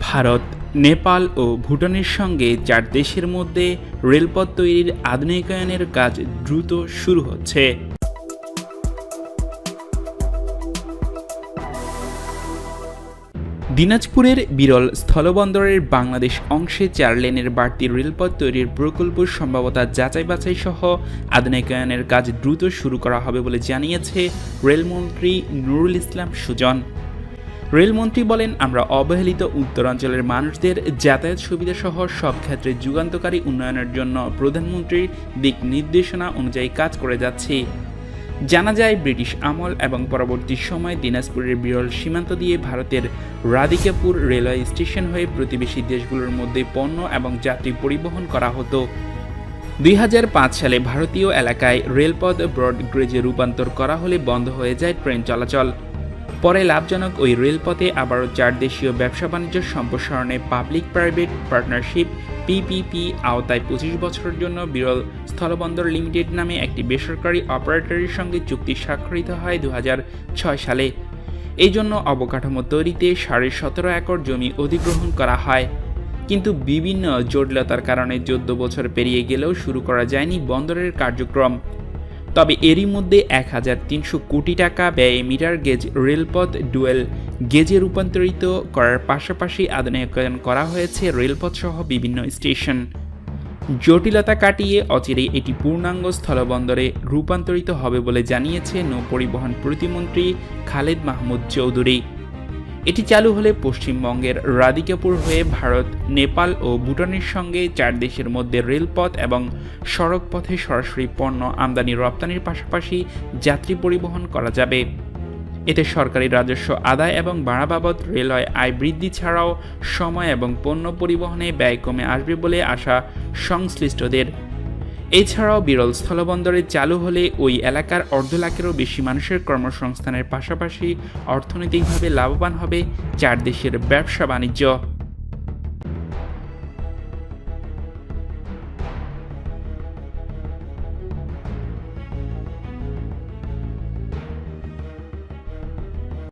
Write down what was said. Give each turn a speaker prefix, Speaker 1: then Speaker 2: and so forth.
Speaker 1: ভারত, নেপাল ও ভুটানের সঙ্গে চার দেশের মধ্যে রেলপথ তৈরির আধুনিকায়নের কাজ দ্রুত শুরু হচ্ছে। দিনাজপুরের বিরল স্থলবন্দরের বাংলাদেশ অংশে চার লেনের বাড়তি রেলপথ তৈরির প্রকল্প সম্ভাবতা যাচাই বাছাই সহ আধুনিকায়নের কাজ দ্রুত শুরু করা হবে বলে জানিয়েছে রেলমন্ত্রী নুরুল ইসলাম সুজন। রেলমন্ত্রী বলেন, আমরা অবহেলিত উত্তরাঞ্চলের মানুষদের যাতায়াত সুবিধা সহ সব ক্ষেত্রে যুগান্তকারী উন্নয়নের জন্য প্রধানমন্ত্রীর দিক নির্দেশনা অনুযায়ী কাজ করে যাচ্ছি। জানা যায়, ব্রিটিশ আমল এবং পরবর্তী সময় দিনাজপুরের বিরল সীমান্ত দিয়ে ভারতের রাধিকাপুর রেলওয়ে স্টেশন হয়ে প্রতিবেশী দেশগুলোর মধ্যে পণ্য এবং যাত্রী পরিবহন করা হতো। দুই হাজার পাঁচ সালে ভারতীয় এলাকায় রেলপথ ব্রডগ্রেজে রূপান্তর করা হলে বন্ধ হয়ে যায় ট্রেন চলাচল। পরে লাভজনক ওই রেলপথে আবারও চার দেশীয় ব্যবসা বাণিজ্য সম্প্রসারণে পাবলিক প্রাইভেট পার্টনারশিপ পিপিপি আওতায় পঁচিশ বছরের জন্য বিরল স্থলবন্দর লিমিটেড নামে একটি বেসরকারি অপারেটরের সঙ্গে চুক্তি স্বাক্ষরিত হয় দু হাজার ছয় সালে। এই জন্য অবকাঠামো তৈরিতে সাড়ে সতেরো একর জমি অধিগ্রহণ করা হয়। কিন্তু বিভিন্ন জটিলতার কারণে চোদ্দ বছর পেরিয়ে গেলেও শুরু করা যায়নি বন্দরের কার্যক্রম। তবে এরই মধ্যে এক হাজার তিনশো কোটি টাকা ব্যয়ে মিটার গেজ রেলপথ ডুয়েল গেজে রূপান্তরিত করার পাশাপাশি আধুনিকায়ন করা হয়েছে রেলপথ সহ বিভিন্ন স্টেশন। জটিলতা কাটিয়ে অচিরে এটি পূর্ণাঙ্গ স্থলবন্দরে রূপান্তরিত হবে বলে জানিয়েছে নৌপরিবহন প্রতিমন্ত্রী খালেদ মাহমুদ চৌধুরী। এটি চালু হলে পশ্চিমবঙ্গের রাধিকাপুর হয়ে ভারত, নেপাল ও ভুটানের সঙ্গে চার দেশের মধ্যে রেলপথ এবং সড়ক পথে সরাসরি পণ্য আমদানি রপ্তানির পাশাপাশি যাত্রী পরিবহন করা যাবে। এতে সরকারি রাজস্ব আদায় এবং ভাড়া বাবদ রেলওয়ে আয় বৃদ্ধি ছাড়াও সময় এবং পণ্য পরিবহনে ব্যয় কমে আসবে বলে আশা সংশ্লিষ্টদের এছাড়াও বিরল স্থলবন্দরে চালু হলে ওই এলাকার অর্ধ লাখেরও বেশি মানুষের কর্মসংস্থানের পাশাপাশি অর্থনৈতিকভাবে লাভবান হবে চার দেশের ব্যবসা বাণিজ্য